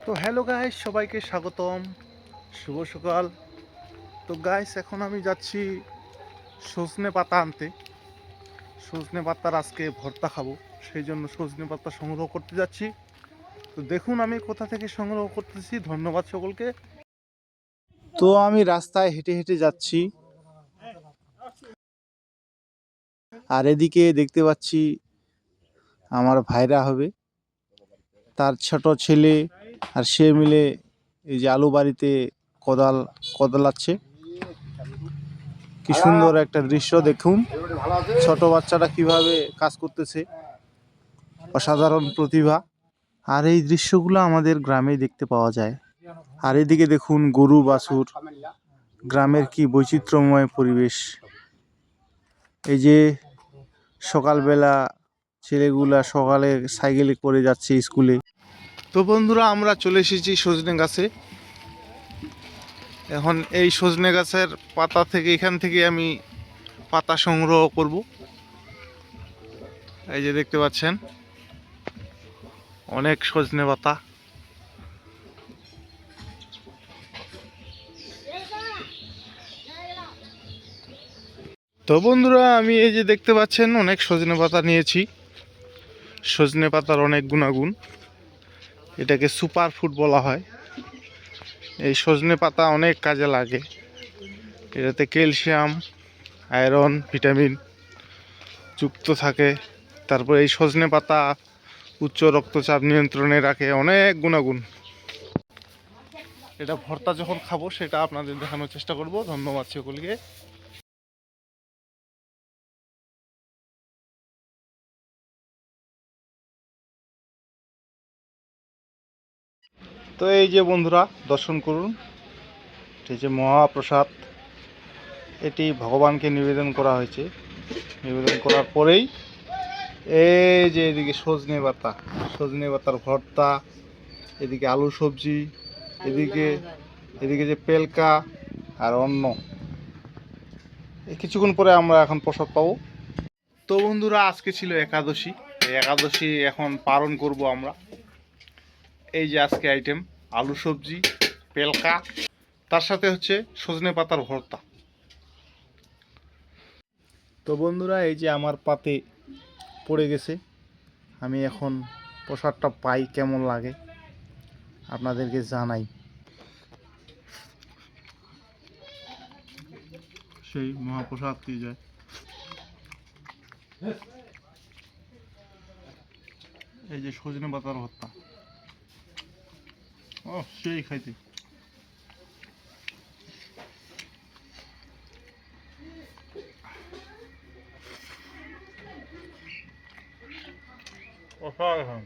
তো hello guys সবাইকে স্বাগতম। শুভ সকাল। তো গাইস এখন আমি যাচ্ছি সজনে পাতা আনতে। সজনে পাতার আজকে ভর্তা খাব, সেই জন্য সজনে পাতা সংগ্রহ করতে যাচ্ছি। তো দেখুন, আমি কোথা থেকে সংগ্রহ করতেছি। ধন্যবাদ সকলকে। তো আমি রাস্তায় হেঁটে হেঁটে যাচ্ছি। আর এদিকে দেখতে পাচ্ছি, আমার ভাইরা হবে। তার ছোট ছেলে আর সে মিলে এই যে আলু বাড়িতে কোদাল কোদালাচ্ছে কি সুন্দর একটা দৃশ্য দেখুন। ছোট বাচ্চাটা কীভাবে কাজ করতেছে। অসাধারণ প্রতিভা। আর এই দৃশ্যগুলো আমাদের গ্রামেই দেখতে পাওয়া যায়। আর এদিকে দেখুন গরু, বাছুর। গ্রামের কি বৈচিত্র্যময় পরিবেশ। এই যে সকালবেলা ছেলেগুলা সকালে সাইকেলে করে যাচ্ছে স্কুলে। তো বন্ধুরা, আমরা চলে এসেছি সজনে গাছে। এখন এই সজনে গাছের পাতা থেকে, এখান থেকে আমি পাতা সংগ্রহ করব। এই যে দেখতে পাচ্ছেন, অনেক সজনে পাতা। তো বন্ধুরা, আমি এই যে দেখতে পাচ্ছেন, অনেক সজনে পাতা নিয়েছি। সজনে পাতার অনেক গুণাগুণ। এটাকে সুপার ফুড বলা হয়। এই সজনে পাতা অনেক কাজে লাগে। এটাতে ক্যালসিয়াম, আয়রন, ভিটামিন যুক্ত থাকে। তারপর এই সজনে পাতা উচ্চ রক্তচাপ নিয়ন্ত্রণে রাখে অনেক গুণাগুণ। এটা ভর্তা যখন খাব, সেটা আপনাদের দেখানোর চেষ্টা করব। ধন্যবাদ সকলকে। তো এই যে বন্ধুরা, দর্শন করুন। এই যে মহাপ্রসাদ, এটি ভগবানকে নিবেদন করা হয়েছে। নিবেদন করার পরেই এই যে এদিকে সজনে পাতা, সজনে পাতার ভর্তা, এদিকে আলু সবজি, এদিকে এদিকে যে পেলকা আর অন্ন। কিছুক্ষণ পরে আমরা এখন প্রসাদ পাবো। তো বন্ধুরা, আজকে ছিল একাদশী। এই একাদশী এখন পালন করব আমরা। এই যে আজকে আইটেম আলু সবজি পেলকা তার সাথে হচ্ছে সজনে পাতার ভর্তা। তো বন্ধুরা এই যে আমার পাতে পড়ে গেছে। আমি এখন প্রসাদটা পাই কেমন লাগে আপনাদেরকে জানাই। সেই মহাপ্রসাদ কি যায়? এই যে সজনে পাতার ভর্তা। ও সেই খাইতে। অসাধারণ।